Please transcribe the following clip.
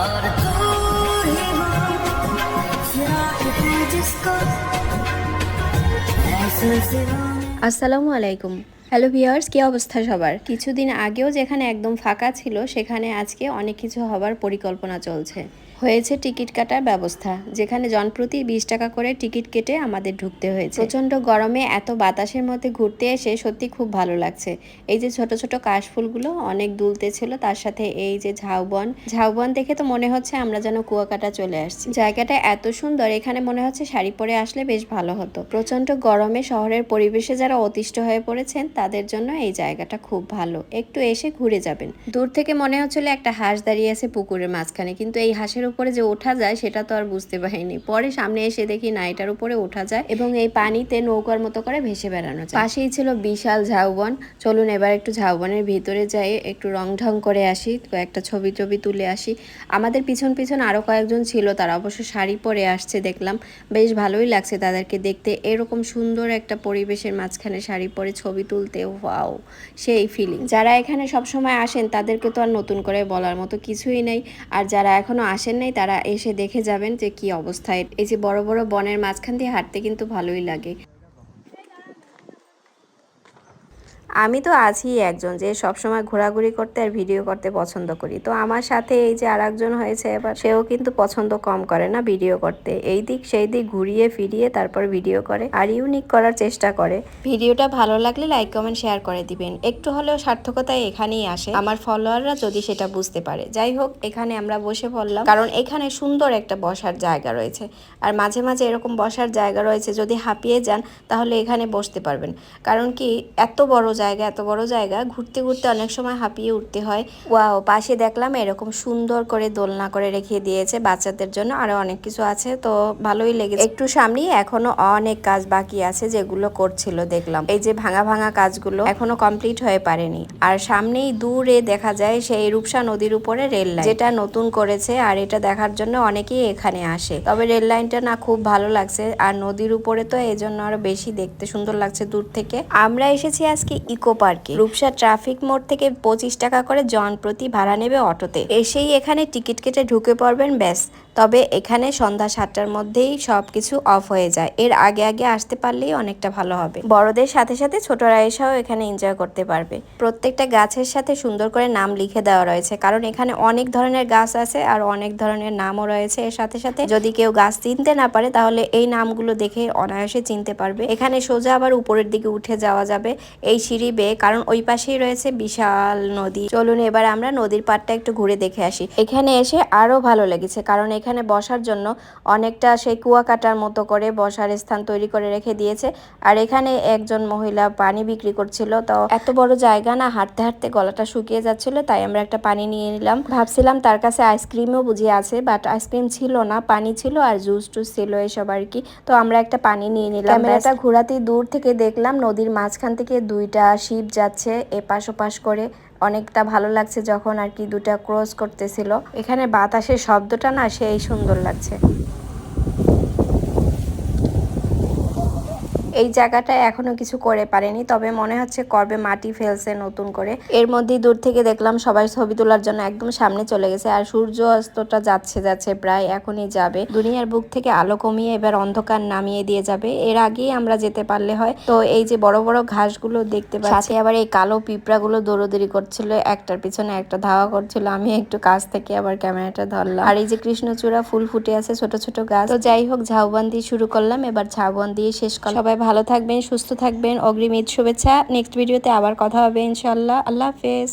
और तू ही हो फिराक तू जिसको ऐसे सिवा আসসালামু আলাইকুম হ্যালো ভিউয়ার্স, কী অবস্থা সবার? কিছুদিন আগেও যেখানে একদম ফাঁকা ছিল, সেখানে আজকে অনেক কিছু হবার পরিকল্পনা চলছে। হয়েছে টিকিট কাটার ব্যবস্থা, যেখানে জনপ্রতি বিশ টাকা করে টিকিট কেটে আমাদের ঢুকতে হয়েছে। প্রচণ্ড গরমে এত বাতাসের মধ্যে ঘুরতে এসে সত্যি খুব ভালো লাগছে। এই যে ছোট ছোট কাশফুলগুলো অনেক দুলতে ছিল, তার সাথে এই যে ঝাউবন ঝাউবন দেখে তো মনে হচ্ছে আমরা যেন কুয়াকাটা চলে আসছি। জায়গাটা এত সুন্দর, এখানে মনে হচ্ছে শাড়ি পরে আসলে বেশ ভালো হতো। প্রচণ্ড গরমে শহরের পরিবেশে যারা অতিষ্ঠ হয়ে পড়েছেন তাদের জন্য এই জায়গাটা খুব ভালো। একটু এসে ঘুরে যাবেন। দূর থেকে মনে হচ্ছিল একটা হাঁস দাঁড়িয়ে আছে পুকুরের মাঝখানে, কিন্তু এই হাঁসের উপরে যে ওঠা যায়, সেটা তো আর বুঝতে পারিনি। পরে সামনে এসে দেখি না, এটার উপরে ওঠা যায় এবং এই পানিতে নৌকার মতো করে ভেসে বেড়ানো যায়। পাশেই ছিল বিশাল ঝাউবন। চলুন এবার একটু ঝাউবনের ভিতরে যাই, একটু রং ঢং করে আসি একটা ছবি টবি তুলে আসি। আমাদের পিছন পিছন আরও কয়েকজন ছিল, তারা অবশ্য শাড়ি পরে আসছে দেখলাম। বেশ ভালোই লাগছে তাদেরকে দেখতে। এরকম সুন্দর একটা পরিবেশের মাঝখানে শাড়ি পরে ছবি তুলতে ওয়াও, সেই ফিলিং যারা এখানে সবসময় আসেন, তাদেরকে তো আর নতুন করে বলার মতো কিছুই নেই। আর যারা এখনও আসেন নাই, তারা এসে দেখে যাবেন যে কি অবস্থায় এই যে বড় বড় বনের মাঝখান দিয়ে হাঁটতে কিন্তু ভালোই লাগে। আমি তো আছি একজন যে সবসময় ঘোরাঘুরি করতে আর ভিডিও করতে পছন্দ করি। তো আমার সাথে এই যে আর একজন হয়েছে এবার, সেও কিন্তু পছন্দ কম করে না ভিডিও করতে। এই দিক সেই দিক ঘুরিয়ে ফিরিয়ে তারপর ভিডিও করে আর ইউনিক করার চেষ্টা করে। ভিডিওটা ভালো লাগলে লাইক কমেন্ট শেয়ার করে দিবেন। একটু হলেও সার্থকতা এখানেই আসে। আমার ফলোয়াররা যদি সেটা বুঝতে পারে। যাই হোক, এখানে আমরা বসে পড়লাম। কারণ এখানে সুন্দর একটা বসার জায়গা রয়েছে। আর মাঝে মাঝে এরকম বসার জায়গা রয়েছে, যদি হাঁপিয়ে যান তাহলে এখানে বসতে পারবেন। কারণ কি, এত বড় জায়গা, এত বড় জায়গা, ঘুরতে ঘুরতে অনেক সময় হাঁপিয়ে উঠতে হয়। ওয়াও, পাশে দেখলাম এরকম সুন্দর করে দোলনা করে রেখে দিয়েছে বাচ্চাদের জন্য, আরও অনেক কিছু আছে, তো ভালোই লেগেছে। একটু সামনেই এখনও অনেক কাজ বাকি আছে যেগুলো করছিল, দেখলাম। এই যে ভাঙা ভাঙা কাজগুলো এখনও কমপ্লিট হয়ে পারেনি। আর সামনেই দূরে দেখা যায় সেই রূপসা নদীর উপরে রেল লাইন। যেটা নতুন করেছে আর এটা দেখার জন্য অনেকেই এখানে আসে। তবে রেল লাইনটা না খুব ভালো লাগছে, আর নদীর উপরে তো এই জন্য আরও বেশি দেখতে সুন্দর লাগছে দূর থেকে। আমরা এসেছি আজকে ইকো পার্কে। রূপসা ট্রাফিক মোড় থেকে পঁচিশ টাকা করে জন প্রতি ভাড়া নেবে অটোতে। এসেই এখানে টিকিট কেটে ঢুকে পড়বেন, ব্যাস। তবে এখানে সন্ধ্যা সাতটার মধ্যেই সবকিছু অফ হয়ে যায়। এর আগে আগে আসতে পারলেই অনেকটা ভালো হবে। বড়দের সাথে সাথে ছোটরা এসেও এখানে এনজয় করতে পারবে। প্রত্যেকটা গাছের সাথে সুন্দর করে নাম লিখে দেওয়া রয়েছে, কারণ এখানে অনেক ধরনের গাছ আছে আর অনেক ধরনের নামও রয়েছে। এর সাথে সাথে যদি কেউ গাছ চিনতে না পারে, তাহলে এই নামগুলো দেখে অনায়াসে চিনতে পারবে। এখানে সোজা আবার উপরের দিকে উঠে যাওয়া যাবে। এই সিঁড়ি বেয়ে কারণ ওই পাশেই রয়েছে বিশাল নদী। চলুন এবার আমরা নদীর পাড়টা একটু ঘুরে দেখে আসি। এখানে এসে আরও ভালো লেগেছে কারণ এখানে বসার জন্য অনেকটা সেই কুয়াকাটার মতো করে বসার স্থান তৈরি করে রেখে দিয়েছে। আর এখানে একজন মহিলা পানি বিক্রি করছিল তো এত বড় জায়গা না হাঁটতে হাঁটতে গলাটা শুকিয়ে যাচ্ছিল তাই আমরা একটা পানি নিয়ে নিলাম। ভাবছিলাম তার কাছে আইসক্রিমও বুঝি আছে বাট আইসক্রিম ছিল না পানি ছিল আর জুস টুস ছিল এসব আর কি। তো আমরা একটা পানি নিয়ে নিলাম। ক্যামেরাটা ঘোরাতেই দূর থেকে দেখলাম নদীর মাঝখান থেকে দুইটা শিপ যাচ্ছে এপাশ ওপাশ করে। অনেকটা ভালো লাগছে যখন আর কি দুটা ক্রস করতেছিল। এখানে বাতাসের শব্দটা না সেই সুন্দর লাগছে। এই জায়গাটায় এখনও কিছু করে পারেনি, তবে মনে হচ্ছে করবে মাটি ফেলছে নতুন করে। এর মধ্যেই দূর থেকে দেখলাম সবাই ছবি তোলার জন্য একদম সামনে চলে গেছে, আর সূর্য অস্তটা যাচ্ছে যাচ্ছে প্রায় এখনই যাবে। দুনিয়ার বুক থেকে আলো কমিয়ে এবার অন্ধকার নামিয়ে দিয়ে যাবে। এর আগেই আমরা যেতে পারলে হয়। তো এই যে বড় বড় ঘাসগুলো দেখতে পাচ্ছি আবার এই কালো পিঁপড়াগুলো দৌড়দৌড়ি করছিল, একটার পিছনে একটা ধাওয়া করছিল, আমি একটু কাছ থেকে আবার ক্যামেরাটা ধরলাম। আর এই যে কৃষ্ণচূড়া ফুল ফুটে আছে ছোট ছোট গাছ। তো যাই হোক, ঝাউবান দিয়ে শুরু করলাম, এবার ঝাউবান দিয়ে শেষ করলাম। সবাই ভালো থাকবেন, সুস্থ থাকবেন। অগ্রিম ঈদ শুভেচ্ছা। নেক্সট ভিডিওতে আবার কথা হবে ইনশাল্লাহ আল্লাহ হাফেজ।